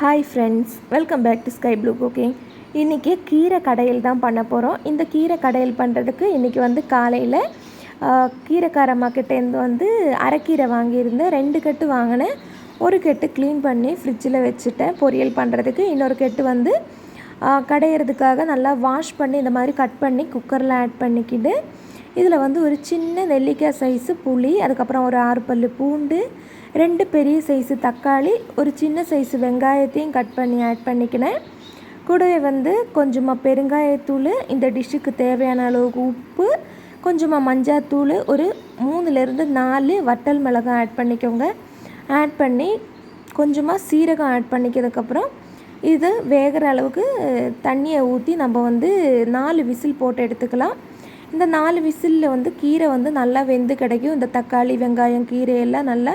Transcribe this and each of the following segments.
Hi friends welcome back to sky blue cooking இன்றைக்கி கீரை கடையில் தான் பண்ண போகிறோம் இந்த கீரை கடையில் பண்ணுறதுக்கு இன்றைக்கி வந்து காலையில் கீரைக்காரம்மாக்கிட்டேருந்து வந்து அரைக்கீரை வாங்கியிருந்தேன். ரெண்டு கட்டு வாங்கினேன். ஒரு கட்டு க்ளீன் பண்ணி ஃப்ரிட்ஜில் வச்சுட்டேன். பொரியல் பண்ணுறதுக்கு இன்னொரு கட்டு வந்து கடையிறதுக்காக நல்லா வாஷ் பண்ணி இந்த மாதிரி கட் பண்ணி குக்கரில் ஆட் பண்ணிக்கிட்டு இதில் வந்து ஒரு சின்ன நெல்லிக்காய் சைஸு புளி அதுக்கப்புறம் ஒரு ஆறு பல் பூண்டு ரெண்டு பெரிய சைஸு தக்காளி ஒரு சின்ன சைஸு வெங்காயத்தையும் கட் பண்ணி ஆட் பண்ணிக்கினேன். கூடவே வந்து கொஞ்சமாக பெருங்காயத்தூள் இந்த டிஷ்ஷுக்கு தேவையான அளவுக்கு உப்பு கொஞ்சமாக மஞ்சாத்தூள் ஒரு மூணுலேருந்து நாலு வட்டல் மிளகாய் ஆட் பண்ணிக்கோங்க. ஆட் பண்ணி கொஞ்சமாக சீரகம் ஆட் பண்ணிக்கிறதுக்கப்புறம் இது வேகிற அளவுக்கு தண்ணியை ஊற்றி நம்ம வந்து நாலு விசில் போட்டு எடுத்துக்கலாம். இந்த நாலு விசிலில் வந்து கீரை வந்து நல்லா வெந்து கிடைக்கும். இந்த தக்காளி வெங்காயம் கீரை எல்லாம் நல்லா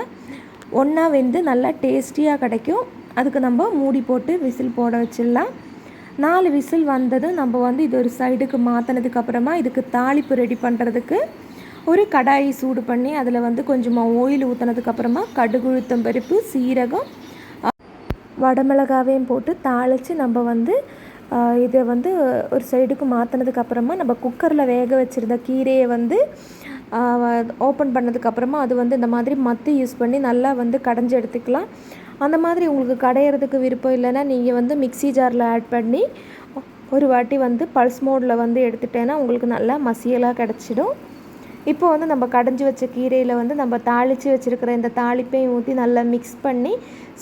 ஒன்றா வெந்து நல்லா டேஸ்டியாக கிடைக்கும். அதுக்கு நம்ம மூடி போட்டு விசில் போட வச்சிடலாம். நாலு விசில் வந்ததும் நம்ம வந்து இது ஒரு சைடுக்கு மாற்றினதுக்கு அப்புறமா இதுக்கு தாளிப்பு ரெடி பண்ணுறதுக்கு ஒரு கடாயை சூடு பண்ணி அதில் வந்து கொஞ்சமாக ஓயில் ஊற்றினதுக்கப்புறமா கடுகு உளுத்தம் பருப்பு சீரகம் வடமிளகாவையும் போட்டு தாளித்து நம்ம வந்து இதை வந்து ஒரு சைடுக்கு மாற்றினதுக்கு அப்புறமா நம்ம குக்கரில் வேக வச்சுருந்த கீரையை வந்து ஓப்பன் பண்ணதுக்கப்புறமா அது வந்து இந்த மாதிரி மத்து யூஸ் பண்ணி நல்லா வந்து கடைஞ்சி எடுத்துக்கலாம். அந்த மாதிரி உங்களுக்கு கடையிறதுக்கு விருப்பம் இல்லைன்னா நீங்கள் வந்து மிக்சி ஜாரில் ஆட் பண்ணி ஒரு வாட்டி வந்து பல்ஸ் மோடில் வந்து எடுத்துட்டேன்னா உங்களுக்கு நல்லா மசியலாக கிடச்சிடும். இப்போ வந்து நம்ம கடைஞ்சி வச்ச கீரையில் வந்து நம்ம தாளித்து வச்சுருக்கிற இந்த தாளிப்பையும் ஊற்றி நல்லா மிக்ஸ் பண்ணி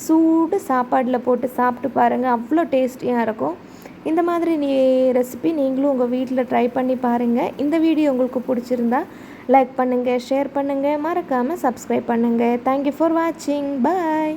சூடு சாப்பாடில் போட்டு சாப்பிட்டு பாருங்கள் அவ்வளோ டேஸ்டியாக இருக்கும். இந்த மாதிரி நீ ரெசிபி நீங்களும் உங்கள் வீட்டில் ட்ரை பண்ணி பாருங்கள் இந்த வீடியோ உங்களுக்கு பிடிச்சிருந்தா லைக் பண்ணுங்கள் ஷேர் பண்ணுங்கள் மறக்காமல் சப்ஸ்கிரைப் பண்ணுங்கள் தேங்க்யூ ஃபார் வாட்சிங் பாய்